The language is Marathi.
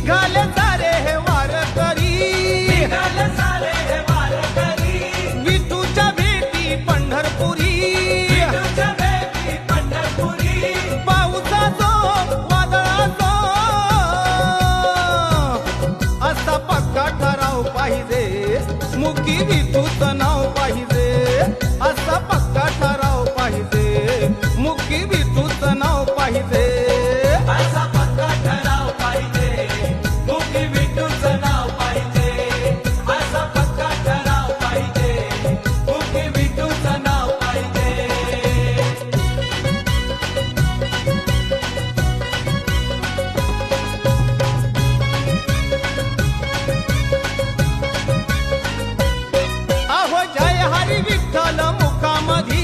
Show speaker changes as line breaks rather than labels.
निघाले सारे हे वार करी
सारे हे वार करी
विठूच्या भेटी पंढरपुरी. पक्का ठराव पाहिजे. मुकी विठूचं नाव पाहिजे. पक्का ठराव पाहिजे. मुकी पाहिजे. హరి విఠల ముఖమధి.